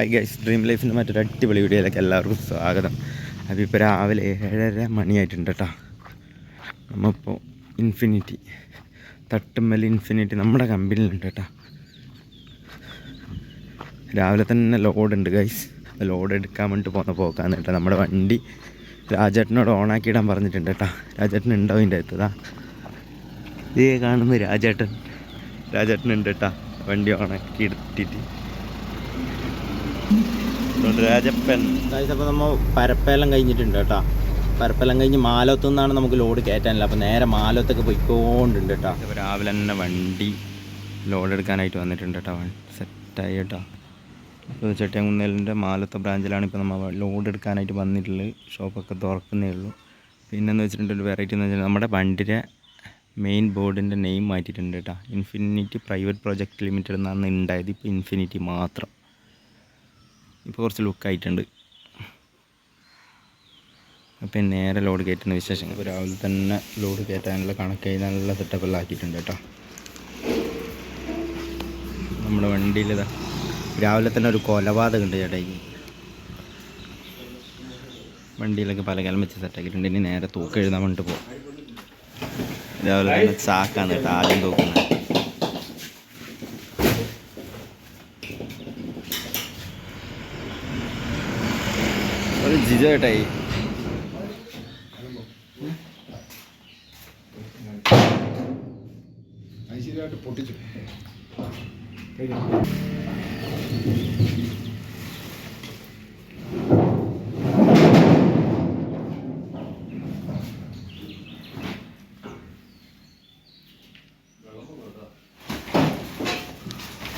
High guys dream ലൈഫിന്റെ മറ്റൊരു അടിപൊളി വീഡിയോയിലേക്ക് എല്ലാവർക്കും സ്വാഗതം. അപ്പോൾ ഇപ്പോൾ രാവിലെ ഏഴര മണിയായിട്ടുണ്ട് കേട്ടോ നമ്മളിപ്പോൾ ഇൻഫിനിറ്റി തട്ടുമ്മൽ ഇൻഫിനിറ്റി നമ്മുടെ കമ്പനിയിലുണ്ട് കേട്ടോ രാവിലെ തന്നെ ലോഡുണ്ട് ഗൈസ് ലോഡ് എടുക്കാൻ വേണ്ടിയിട്ട് പോകുന്ന പോക്കാന്ന് കേട്ടോ നമ്മുടെ വണ്ടി രാജേട്ടനോട് ഓണാക്കിയിടാൻ പറഞ്ഞിട്ടുണ്ട് കേട്ടോ രാജേട്ടൻ ഉണ്ടാവും ഇതിന്റെ അകത്തതാ ഇതേ കാണുന്നു രാജേട്ടൻ. രാജേട്ടൻ ഉണ്ട് കേട്ടോ വണ്ടി ഓണാക്കി എടുത്തിട്ട് രാജപ്പൻ അപ്പോൾ നമ്മൾ പരപ്പെല്ലാം കഴിഞ്ഞിട്ടുണ്ട് കേട്ടോ. പരപ്പെല്ലാം കഴിഞ്ഞ് മാലത്തു നിന്നാണ് നമുക്ക് ലോഡ് കയറ്റാനില്ല. അപ്പോൾ നേരെ മാലത്തൊക്കെ പോയിക്കോണ്ടുണ്ട് കേട്ടോ. അപ്പോൾ രാവിലെ തന്നെ വണ്ടി ലോഡ് എടുക്കാനായിട്ട് വന്നിട്ടുണ്ട് കേട്ടോ. സെറ്റായി കേട്ടോ. അപ്പോൾ ചെട്ടിയങ്കുന്നേലിന്റെ മാലത്തെ ബ്രാഞ്ചിലാണ് ഇപ്പോൾ നമ്മൾ ലോഡ് എടുക്കാനായിട്ട് വന്നിട്ടുള്ളത്. ഷോപ്പൊക്കെ തുറക്കുന്നേ ഉള്ളൂ. പിന്നെന്ന് ഒരു വെറൈറ്റി എന്ന് വെച്ചാൽ നമ്മുടെ വണ്ടിയുടെ മെയിൻ ബോർഡിന്റെ നെയിം മാറ്റിയിട്ടുണ്ട് കേട്ടോ. ഇൻഫിനിറ്റി പ്രൈവറ്റ് പ്രോജക്റ്റ് ലിമിറ്റഡ് എന്നാണ് ഉണ്ടായത് ഇപ്പോൾ ഇൻഫിനിറ്റി മാത്രം. ഇപ്പോൾ കുറച്ച് ലുക്കായിട്ടുണ്ട് അപ്പം നേരെ ലോഡ് കയറ്റുന്ന വിശേഷം ഇപ്പോൾ രാവിലെ തന്നെ ലോഡ് കയറ്റാനുള്ള കണക്ക് കഴിഞ്ഞാലുള്ള സെറ്റപ്പെല്ലാം ആക്കിയിട്ടുണ്ട് കേട്ടോ. നമ്മുടെ വണ്ടിയിൽ രാവിലെ തന്നെ ഒരു കൊലപാതകം ഉണ്ട് ചേട്ടാ ഈ വണ്ടിയിലൊക്കെ പല കാലം വെച്ച് സെറ്റാക്കിയിട്ടുണ്ട് ഇനി നേരെ തൂക്കം എഴുതാൻ വേണ്ടിട്ട് പോകും രാവിലെ തന്നെ ചാക്കാന്ന് കേട്ടോ ആദ്യം തൂക്കുന്നത്. ജിജോ ചേട്ടായി ഐശ്വര്യമായിട്ട് പൊട്ടിച്ചു.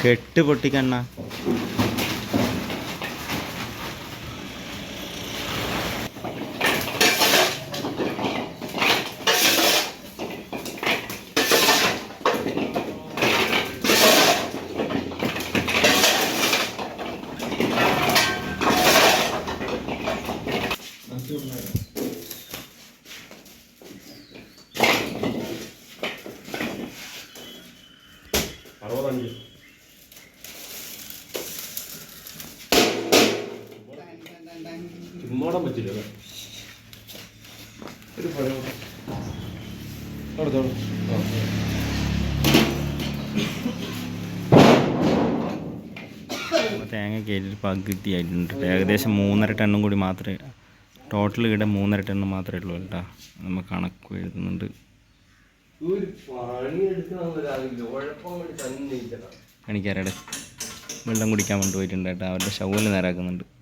കെട്ട് പൊട്ടിക്കണ്ണ ചുമ്മാടാൻ പറ്റില്ല? ഒരു പഴം. ആ. തേങ്ങ കയറ്റിട്ട് പകുതി ആയിട്ടുണ്ട് ഏകദേശം മൂന്നര ടണ്ണും കൂടി മാത്രമേ ടോട്ടൽ ഇവിടെ മൂന്നര ടണ്ണും മാത്രമേ ഉള്ളൂ കേട്ടോ. നമ്മൾ കണക്ക് എഴുതുന്നുണ്ട്. എനിക്കറിയാം. വെള്ളം കുടിക്കാൻ കൊണ്ടുപോയിട്ടുണ്ട് കേട്ടോ. അവരുടെ ഷവൽ നേരാക്കുന്നുണ്ട്.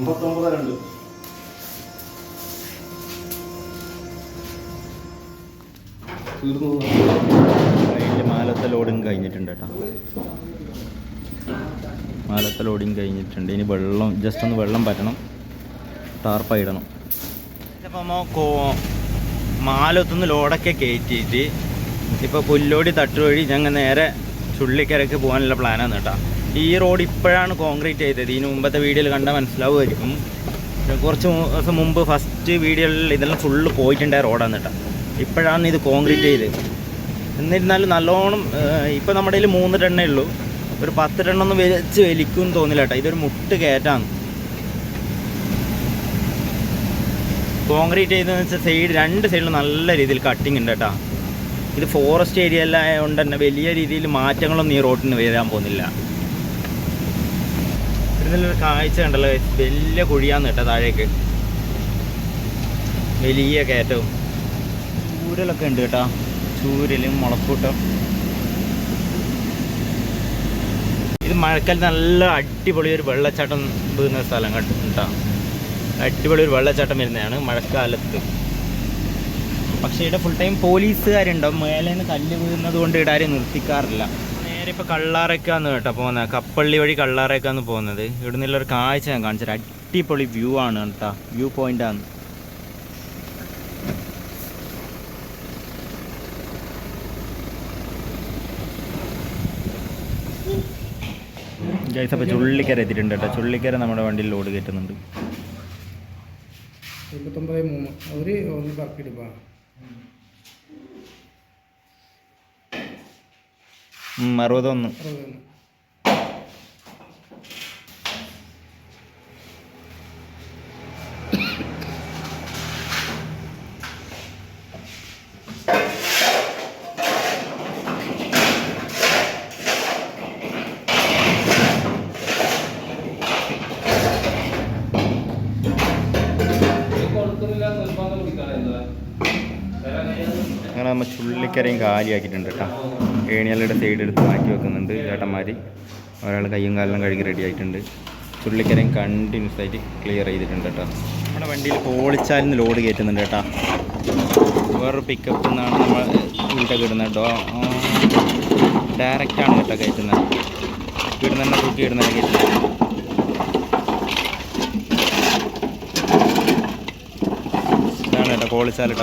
ഒമ്പത്തൊമ്പത് രണ്ട്. തീർന്നു മാലത്തെ ലോഡിങ് കഴിഞ്ഞിട്ടുണ്ട് കേട്ടോ. മാലത്തെ ലോഡിങ് കഴിഞ്ഞിട്ടുണ്ട്. ഇനി വെള്ളം ജസ്റ്റ് ഒന്ന് വെള്ളം പറ്റണം. ടാർപ്പായിടണം അപ്പോൾ മാലത്തുനിന്ന് ലോഡൊക്കെ കയറ്റിയിട്ട് ഇപ്പോൾ പുല്ലോടി തട്ടുവഴി ഞങ്ങൾ നേരെ ചുള്ളിക്കരക്ക് പോകാനുള്ള പ്ലാനാണ് കേട്ടോ. ഈ റോഡ് ഇപ്പോഴാണ് കോൺക്രീറ്റ് ചെയ്തത്. ഇതിന് മുമ്പത്തെ വീഡിയോയിൽ കണ്ടാൽ മനസ്സിലാവുമായിരിക്കും. കുറച്ച് ദിവസം മുമ്പ് ഫസ്റ്റ് വീഡിയോയിൽ ഇതെല്ലാം ഫുള്ള് പോയിട്ടുണ്ടായ റോഡാണ് കേട്ടോ. ഇപ്പോഴാണ് ഇത് കോൺക്രീറ്റ് ചെയ്തത് എന്നിരുന്നാലും നല്ലോണം ഇപ്പോൾ നമ്മുടെ കയ്യിൽ മൂന്ന് ടണ്ണേ ഉള്ളൂ. ഒരു പത്ത് ടണ്ണൊന്നും വെച്ച് വലിക്കും എന്ന് തോന്നില്ല കേട്ടോ. ഇതൊരു മുട്ട് കയറ്റാണ്. കോൺക്രീറ്റ് ചെയ്തതെന്ന് വെച്ചാൽ സൈഡ് രണ്ട് സൈഡിലും നല്ല രീതിയിൽ കട്ടിങ് ഉണ്ട് കേട്ടോ. ഇത് ഫോറസ്റ്റ് ഏരിയ എല്ലാം തന്നെ വലിയ രീതിയിൽ മാറ്റങ്ങളൊന്നും ഈ റോഡിന് വരാൻ പോകുന്നില്ല. ഇതിലൊരു കാഴ്ച guys. വലിയ കുഴിയാന്ന് കേട്ടോ താഴേക്ക്. വലിയ കയറ്റവും. ചൂരലൊക്കെ ഉണ്ട് കേട്ടോ. ചൂരലും മുളക്കൂട്ടം. ഇത് മഴക്കാലത്ത് നല്ല അടിപൊളി ഒരു വെള്ളച്ചാട്ടം വീഴുന്ന സ്ഥലം കേട്ടോ. അടിപൊളി ഒരു വെള്ളച്ചാട്ടം വരുന്നതാണ് മഴക്കാലത്ത്. പക്ഷേ ഇവിടെ ഫുൾ ടൈം പോലീസുകാരുണ്ടാവും. മേലെ നിന്ന് കല്ല് വീഴുന്നത് കൊണ്ട് ഇവിടെ ആരെയും നിർത്തിക്കാറില്ല. നേരെ ഇപ്പോൾ കള്ളാറേക്കാന്ന് കേട്ടോ പോകുന്നത്. കപ്പള്ളി വഴി കള്ളാറേക്കാന്ന് പോകുന്നത്. ഇവിടെ നിന്നുള്ളൊരു കാഴ്ച ഞാൻ കാണിച്ചത് അടിപൊളി വ്യൂ ആണ് കേട്ടോ. വ്യൂ പോയിന്റ് ആണ്. അപ്പോൾ ചുള്ളിക്കര എത്തിയിട്ടുണ്ട് കേട്ടോ. ചുള്ളിക്കര നമ്മുടെ വണ്ടിയിൽ ലോഡ് കയറ്റുന്നുണ്ട്. ഒരു ഒന്ന് കറക്കിടിപ്പാ അറുപതൊന്ന്. അങ്ങനെ നമ്മൾ ചുള്ളിക്കരയും കാലിയാക്കിയിട്ടുണ്ട് കേട്ടോ. ഏണിയാളുടെ സൈഡ് എടുത്ത് മാറ്റി വെക്കുന്നുണ്ട് ചേട്ടന്മാർ ഒരാൾ കയ്യും കാലിലും കഴുകി റെഡി ആയിട്ടുണ്ട്. ചുള്ളിക്കരയും കണ്ടിന്യൂസ് ആയിട്ട് ക്ലിയർ ചെയ്തിട്ടുണ്ട് കേട്ടോ. നമ്മുടെ വണ്ടിയിൽ പോളിച്ചാലിന്ന് ലോഡ് കയറ്റുന്നുണ്ട് കേട്ടോ. വേറൊരു പിക്കപ്പിൽ നിന്നാണ് നമ്മൾ വീട്ടൊക്കെ ഇടുന്നത് കേട്ടോ. ഡയറക്റ്റാണ് കേട്ടോ കയറ്റുന്നത് വീട്ടിൽ തന്നെ തൂക്കി ഇടുന്ന കയറ്റുന്നത് ഇതാണ് കേട്ടോ നാല് ഇത്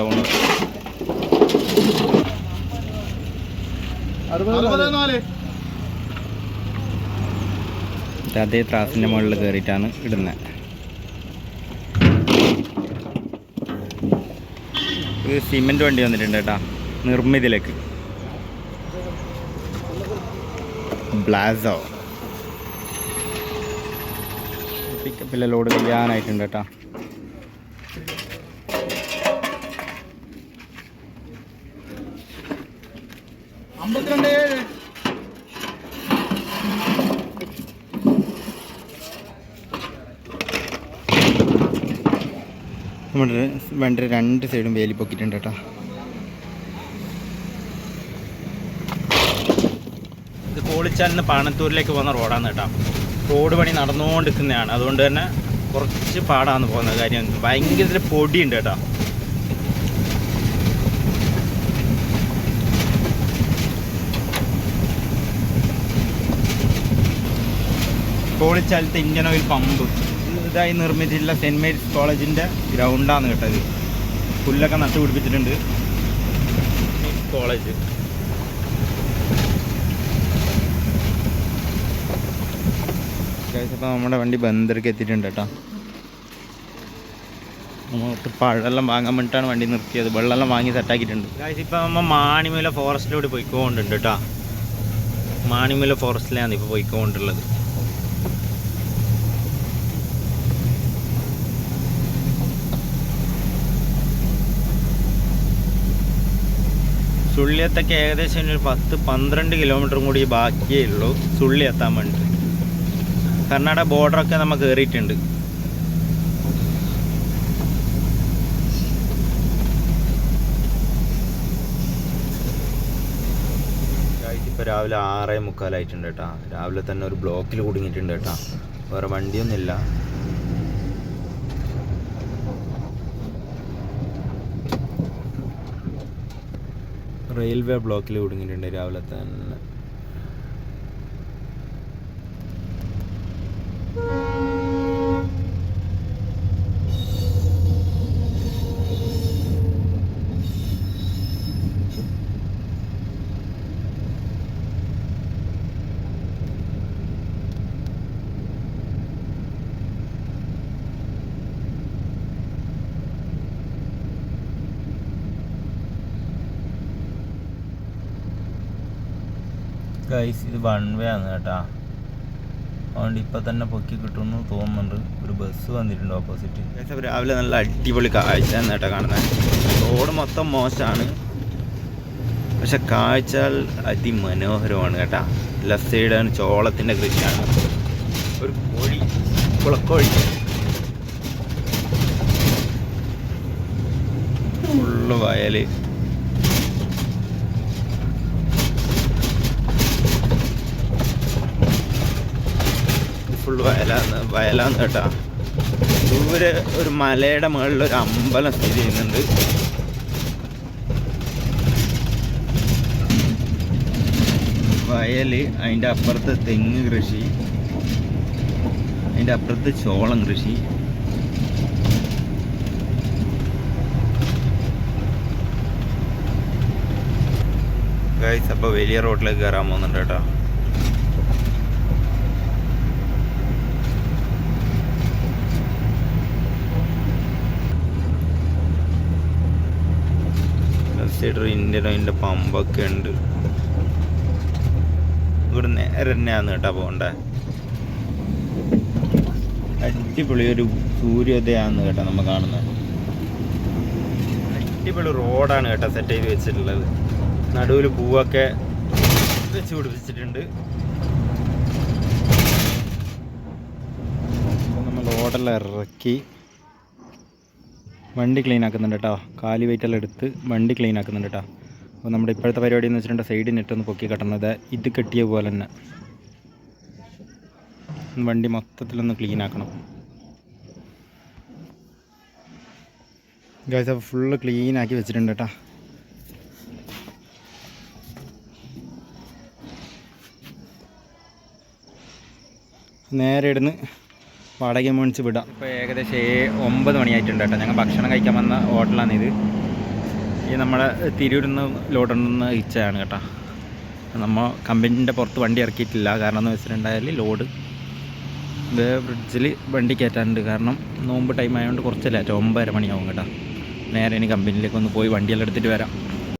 അതേ ത്രാസിന്റെ മുകളിൽ കയറിയിട്ടാണ് ഇടുന്നത് ഇത് സിമെന്റ് വണ്ടി വന്നിട്ടുണ്ട് കേട്ടാ. നിർമ്മിതിലേക്ക്. ബ്ലാസോ. പിക്കപ്പിലെ ലോഡ് ചെയ്യാനായിട്ടുണ്ട് കേട്ടാ. അമ്പത്തിരണ്ട്. ഏഴ് നമ്മുടെ വണ്ടിയുടെ രണ്ട് സൈഡും വേലി പൊക്കിയിട്ടുണ്ട് കേട്ടോ. ഇത് കോളിച്ചാലിന് പാണത്തൂരിലേക്ക് പോകുന്ന റോഡാണ് കേട്ടോ. റോഡ് പണി നടന്നുകൊണ്ടിരിക്കുന്നതാണ്. അതുകൊണ്ട് തന്നെ കുറച്ച് പാടാന്ന് പോകുന്ന കാര്യം. ഭയങ്കര പൊടിയുണ്ട് കേട്ടോ. കോളിച്ചാലത്തെ ഇന്ത്യൻ ഓയിൽ പമ്പ്. ഇതായി നിർമ്മിച്ചിട്ടുള്ള സെന്റ് മേരീസ് കോളേജിന്റെ ഗ്രൗണ്ടാണ് കേട്ടത് പുല്ലൊക്കെ നട്ടു പിടിപ്പിച്ചിട്ടുണ്ട്. കോളേജ്. അപ്പോൾ നമ്മുടെ വണ്ടി ബന്ദർക്ക് എത്തിയിട്ടുണ്ട് കേട്ടോ. നമുക്ക് പഴമെല്ലാം വാങ്ങാൻ വേണ്ടിയിട്ടാണ് വണ്ടി നിർത്തിയത്. വെള്ളമെല്ലാം വാങ്ങി സെറ്റാക്കിയിട്ടുണ്ട് ഇപ്പം നമ്മൾ മാണിമല ഫോറസ്റ്റിലൂടെ പോയിക്കൊണ്ടുണ്ട് കേട്ടോ. മാണിമല ഫോറസ്റ്റിലാണ് ഇപ്പോൾ പോയിക്കൊണ്ടുള്ളത്. സുള്ളിയത്തൊക്കെ ഏകദേശം ഒരു പത്ത് പന്ത്രണ്ട് കിലോമീറ്ററും കൂടി ബാക്കിയേ ഉള്ളൂ സുള്ളി എത്താൻ വേണ്ടി കർണാടക ബോർഡറൊക്കെ നമ്മൾ കയറിയിട്ടുണ്ട് ഇപ്പോൾ രാവിലെ ആറേ മുക്കാലായിട്ടുണ്ട് കേട്ടോ. രാവിലെ തന്നെ ഒരു ബ്ലോക്കിൽ കുടുങ്ങിയിട്ടുണ്ട് കേട്ടോ. വേറെ വണ്ടിയൊന്നുമില്ല. റെയിൽവേ ബ്ലോക്കിൽ കുടുങ്ങിയിട്ടുണ്ട്. രാവിലെ തന്നെ. ഗൈസ് ഇത് വൺ വേ ആണ് കേട്ടാ. അതുകൊണ്ട് ഇപ്പം തന്നെ പൊക്കി കിട്ടുമെന്ന് തോന്നുന്നുണ്ട്. ഒരു ബസ് വന്നിട്ടുണ്ട് ഓപ്പോസിറ്റ് രാവിലെ നല്ല അടിപൊളി കാഴ്ച കേട്ടോ കാണുന്നത് റോഡ് മൊത്തം മോശമാണ് പക്ഷെ കാഴ്ച അതിമനോഹരമാണ് കേട്ടാ. ലെഫ്റ്റ് സൈഡാണ് ചോളത്തിന്റെ കൃഷിയാണ്. ഒരു കോഴി കുളക്കോഴി. ഫുള്ള് വയൽ. ഫുൾ വയലാന്ന് വയലാന്ന് കേട്ടാ ദൂരെ ഒരു മലയുടെ മുകളിൽ ഒരു അമ്പലം സ്ഥിതി ചെയ്യുന്നുണ്ട്. വയൽ അതിന്റെ അപ്പുറത്ത് തെങ്ങ് കൃഷി അതിന്റെ അപ്പുറത്ത് ചോളം കൃഷി. ഗൈസ് അപ്പോൾ വലിയ റോഡിലേക്ക് കയറാൻ പോകുന്നുണ്ട് കേട്ടോ. ലിറ്റർ ഇന്ത്യൻ ഓയിലിന്റെ പമ്പൊക്കെ ഉണ്ട്. ഇവിടെ നേരെ തന്നെയാണ് കേട്ടോ പോകണ്ടേ. അടിപൊളി ഒരു സൂര്യോദയമാണ് കേട്ടോ നമ്മൾ കാണുന്നത് അടിപൊളി റോഡാണ് കേട്ടോ സെറ്റ് ചെയ്ത് വെച്ചിട്ടുള്ളത്. നടുവിൽ പൂവൊക്കെ വെച്ച് പിടിപ്പിച്ചിട്ടുണ്ട്. നമ്മൾ റോഡെല്ലാം ഇറക്കി വണ്ടി ക്ലീൻ ആക്കുന്നുണ്ട് കേട്ടോ കാലി വെയിറ്റെല്ലാം എടുത്ത് വണ്ടി ക്ലീൻ ആക്കുന്നുണ്ട് കേട്ടോ അപ്പോൾ നമ്മുടെ ഇപ്പോഴത്തെ പരിപാടി എന്ന് വെച്ചിട്ടുണ്ടെങ്കിൽ സൈഡ് നെറ്റൊന്ന് പൊക്കി കെട്ടണത് ഇത് കെട്ടിയ പോലെ തന്നെ. വണ്ടി മൊത്തത്തിലൊന്ന് ക്ലീൻ ആക്കണം. ഗായ്സ് ഫുള്ള് ക്ലീൻ ആക്കി വെച്ചിട്ടുണ്ട് കേട്ടോ നേരെ ഇടുന്ന് വാടക മേടിച്ച് വിടാം. ഇപ്പോൾ ഏകദേശം ഒമ്പത് മണിയായിട്ടുണ്ട് കേട്ടോ. ഞങ്ങൾ ഭക്ഷണം കഴിക്കാൻ വന്ന ഹോട്ടലാണ് ഇത്. ഈ നമ്മുടെ തിരൂരിൽ ലോഡുണ്ടെന്ന ഇച്ചയാണ് കേട്ടോ. നമ്മൾ കമ്പനീന്റെ പുറത്ത് വണ്ടി ഇറക്കിയിട്ടില്ല. കാരണം എന്ന് വെച്ചിട്ടുണ്ടായാൽ ലോഡ്. ഇത് ബ്രിഡ്ജിൽ വണ്ടി കയറ്റാനുണ്ട്. കാരണം നോമ്പ് ടൈം ആയതുകൊണ്ട് കുറച്ച് ലേറ്റ് ഒമ്പതര മണിയാവും കേട്ടോ. നേരെ ഇനി കമ്പനിയിലേക്ക് ഒന്ന് പോയി വണ്ടിയെല്ലാം എടുത്തിട്ട് വരാം.